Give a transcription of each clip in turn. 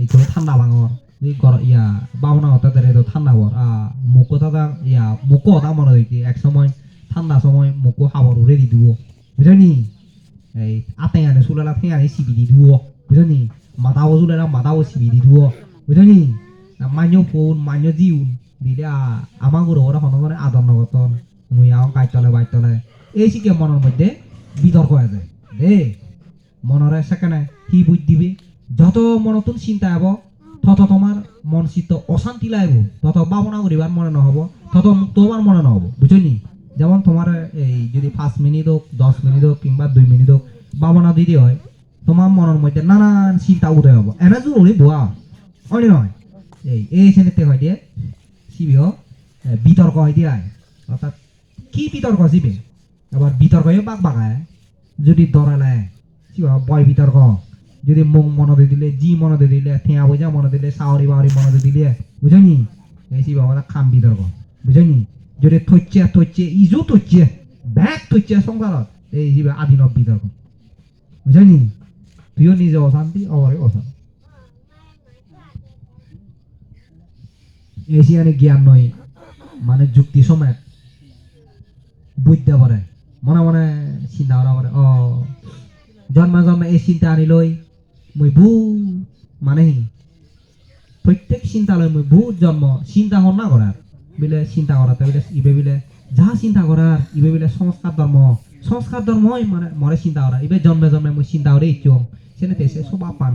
এই কোনো ঠান্ডা ভাঙর এই গর ইয়া বাবনা হতে তাদের তো ঠান্ডা হর আ মুখো তাদা ইয়া মুখো হতা মনে হয় কি, এক সময় ঠান্ডা সময় মুখো হাবর উড়ে দি দিব বুঝলি এই, আতে আনে চুলালা ফে আনে চিবি দি দিব বুঝলি মাথাও চুলালা মাথাও চিবি দি দিব বুঝলি মান্য ফোন মান্য জিউন। দিলে আমার গুরু ওরা হনগরে আদর নগতন। মুই আও কাইতলে বাইতলে এই শিখে মনের মধ্যে বিতর্ক হয়ে যায় দে মনরে সেখানে কি বুঝ দিবে। যত মনতুন চিন্তা হব তত তোমার মন চিত্ত অশান্তি লাগব তত ভাবনা করিবার মনে নহব, তত হবার মনে নহব বুঝলি যেমন তোমার এই যদি পাঁচ মিনিট হোক দশ মিনিট হোক কিংবা দুই মিনিট হোক ভাবনা দিতে হয় তোমার মনের মধ্যে নানান চিন্তা উদয় হব। এনে জরুরি বোয়া হয় নয় এই এই শ্রেণীতে হয় দিয়ে। শিবিও বিতর্ক হয় দিয়ে। অর্থাৎ কি বিতর্ক শিবে এবার বিতর্কও বাক বাগায়। যদি দরালে শিবা বয় বিতর্ক যদি মুখ মনদে দিলে, জি মনদে দিলে, থিয়া বোঝা মনে দিলে সাওরি বাওরি মনদে দিলে বুঝনি শিবা ওরা খাম বিতর্ক বুঝনি যদি থচ্ছে থচ্ছে ইজো থচ্ছে ব্যাগ থচ্ছে সংসারত, এই শিবা আদিনত বিতর্ক বুঝনি তুইও নিজে অশান্তি অবরে অশান্তি। এশিয়ানে জ্ঞান নয় মানে যুক্তি সমেত। বুঝতে পারে, মনে মনে চিন্তা করা পারে ও জন্মে জন্মে এই চিন্তা আনি লৈ মই বহু মানে প্রত্যেক চিন্তা লৈ মই বহুত জন্ম, চিন্তা না করার বিলে চিন্তা করাতে বিলে ইবে বিলে, যা চিন্তা করার ইবে বিলে সংস্কার ধর্ম সংস্কার ধর্মই মানে মরে চিন্তা করা ইবে জন্মে জন্মে মই চিন্তা করে ইচ্ছুম সেনেতে সে সবা পান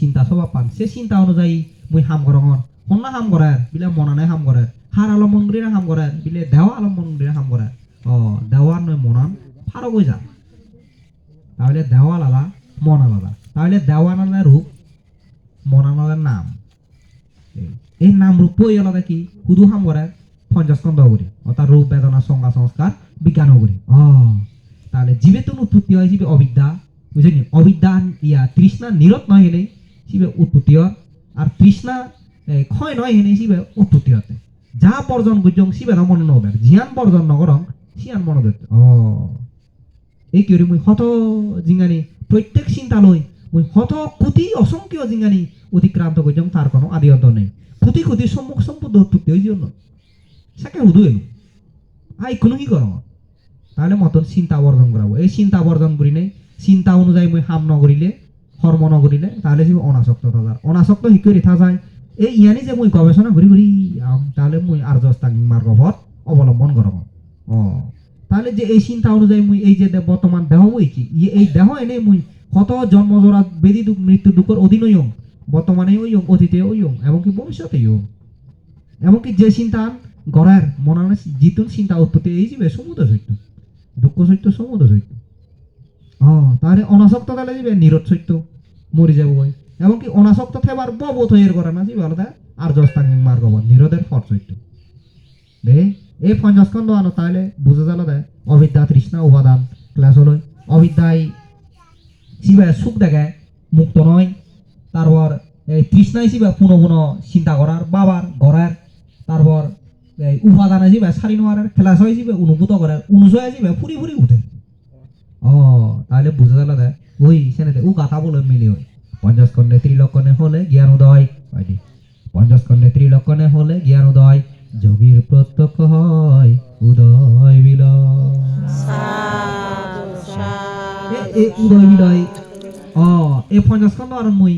চিন্তা সবা পান। সে চিন্তা অনুযায়ী মই হাম করঙর হন্না হাম করার বিলে মনানে হাম করার হার আলম মন্দিরে হাম করার বিলে দেওয়া আলম মন্দিরে হাম করার ও দেওয়ার নয় মনান ফারো গই যা। তাহলে দেওয়াল আলা মন আলাদা তাহলে দেওয়ান আলাদা রূপ মনান আলাদা নাম। এই- নাম রূপই আলাদা কি? শুধু হাম করে পঞ্চাশকন্দ করি, অর্থাৎ রূপ, বেদনা, সংজ্ঞা, সংস্কার বিজ্ঞানও করি। ও তাহলে জীবে তো উৎপত্তি হয় শিবে অবিদ্যা বুঝলি অবিদ্যা ইয়া, তৃষ্ণা নিরত নয় হেনে শিবে উৎপত্তি হয়, আর তৃষ্ণা ক্ষয় নয় হেনে শিবে উৎপত্তি হতে যা বর্জন গুজং শিবে না মনে নবে জিয়ান বর্জন নগরং সিয়ান মনে ধরতে ও এই কি মুই শত জিঙানি প্রত্যেক চিন্তা লৈ মুই শত কোটি অসংখ্য জিঙানি অতিক্রান্ত করছম তার কোনো আদি অন্ত নেই। কোটি কোটি সম্মুখ সম্পদ উৎপত্তি হয়েছে জন্য সাকে হুদু এলো। আই কোনো কি করো? তাহলে মতন চিন্তা বর্জন করাবো। এই চিন্তা বর্জন করি নেই। চিন্তা অনুযায়ী মই হাম নকরিলে কর্ম নকরিলে তাহলে সে অনাসক্ত থাকার অনাসক্ত শিকি রেখা যায়। এই ইয়ানি যে মই গবেষণা করি আম, তাহলে মই আর্যস্তাং মার্গপথ অবলম্বন করব ও তাহলে যে এই চিন্তা অনুযায়ী মুই এই যে বর্তমান দেহ বইছি ই এই দেহ এনেই মুই কত জন্ম জোড়া বেদি মৃত্যু দুঃখের অধীন হইম বর্তমানে ওই অতীতে ওই এমনকি ভবিষ্যতে হইম এমনকি যে চিন্তা গড়ার মনে জিতুন চিন্তা উৎপত্তি, এই যাবে সমুদ্র সৈত্য, দুঃখ সৈত্য সমুদ্র সৈত্য। ও তাহলে অনাসক্ত তাহলে যাবে নিরত সত্য, মরি যাব এমনকি অনাসক্ত থেবার ববোধ হয়ে করে না যাবে আলাদা, আর জস্তাং মার্গ নিরোধের ফট সত্য। দে এই পঞ্চাশখণ্ড আনো তাহলে বুঝে গেল দেয় অবিদ্যা তৃষ্ণা উপাদান ক্লাস হলো অবিদ্যায় শিবে সুখ দেখায় মুক্ত নয় তারপর, এই তৃষ্ণায় শিবে পুনঃ পুনঃ চিন্তা করার বাবার গড়ার তারপর, এই উপাদান আসিবে সারি নোয়ারের ক্লাস হয় যাবে অনুভূত করার অনুসয় আসিবে ফুরি ফুরি উঠে। ও তাহলে বুঝে গেল দে। ওই সেনেতে ও গাথা বলে মিলি হয়। পঞ্চাশ খণ্ডে ত্রিলক্ষণে হলে জ্ঞান উদয়। পঞ্চাশ খণ্ডে ত্রিলক্ষণে হলে জ্ঞান উদয়। যোগীর প্রত্যক্ষ আর মই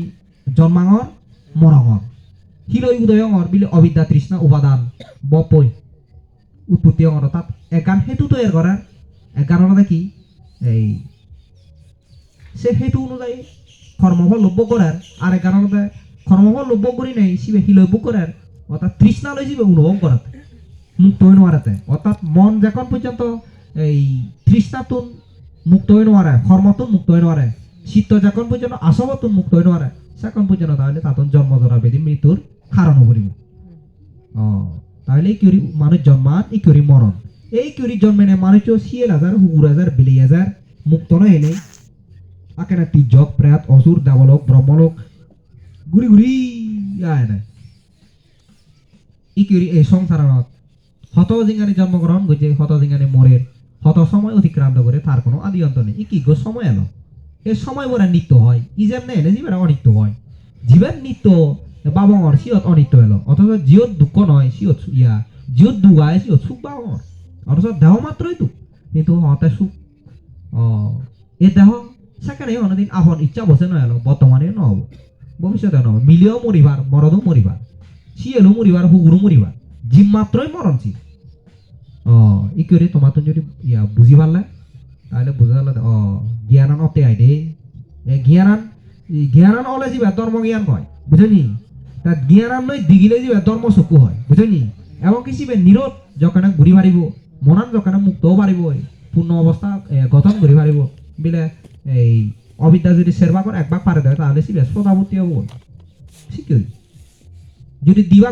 জন্মাঙর মরঙর হিলই উদয়ঙর বিলে অবিদ্যা তৃষ্ণা উপাদান বপই উৎপত্তি অঙর অর্থাৎ এগান হেতু তৈরি করার মানে কি এই সে হেতু অনুযায়ী কর্মফল লভ্য করার আর মানে কর্মফল লভ্য করি নাই শিবে হিলব্য করার অর্থাৎ তৃষ্ণা লই শিবে অনুভব করাতে মুক্ত হয়ে নোয়ারাতে অর্থাৎ মন যখন পর্যন্ত এই তৃষ্ণাতুন মুক্ত হয়ে নোয়ারে কর্মতুন মুক্ত হয়ে নোয়ারে চিত্ত যখন পর্যন্ত আসবতুন মুক্ত হয়ে নোয়ারে সেখন পর্যন্ত তাহলে তাতন জন্ম জরা বেদি মৃত্যুর কারণ পড়িব ও তাহলে এই কিউরি মানুষ জন্মান এই কিউরি মরণ। এই কিউরি জন্মে নে মানুষ সিয়েল হাজার হুগুর হাজার বিলি হাজার মুক্ত নয় এনে আকেনা তিজক প্রেত অসুর দেবলোক ব্রহ্মলোক ঘুরি ঘুরি আয় না ই কিউরি এই সংসারত হত জিঙ্গানি জন্মগ্রহণ করছে হত জিঙ্গানি মরের হত সময় অতিক্রান্ত করে তার কোনো আদি অন্ত নেই। ই কি গো সময় এলো? এ সময় বলে নিত্য হয়। ই যেমন এনে জীবের অনিত্য হয়। জীবের নিত্য বাবঙর সিয়ত অনিত্য এলো। অথচ জিয়ত দুঃখ নয় সিয়ত সু- ইয়া জিয়ত দুগায় সিয়ত সুখ বাবঙর অথচ দেহ মাত্রই তো কিন্তু হতে সুখ। ও এ দেহ সেখানে অনেকদিন আপন ইচ্ছা বসে নয় এলো। বর্তমানে নহব। ভবিষ্যতে নহব। মিলিও মরিবার মরদও মরিবার সিয়েলও মরিবার হুগুরও মরিবার জিম মাত্রই মরণশীল ও ই করে তোমার যদি ইয়া বুঝি পারলে তাহলে বুঝা গেল ও জ্ঞানান অতে জ্ঞানান জ্ঞানান অলে যাবে ধর্ম জ্ঞান হয় বুঝলি তাত জ্ঞানান নয় দিগিলে যাবে ধর্ম চকু হয় বুঝলি এবং কিছু নিরোধ যখন ঘুরি মারিব মনান যখন মুক্তও পারিব পূর্ণ অবস্থা গঠন ঘুরি মারিব বিলে, এই অবিদ্যা যদি সেরবা করে একবার পারে দেয় তাহলে সিবে শ্রোতাবর্তী হব। শিখি যদি দিবা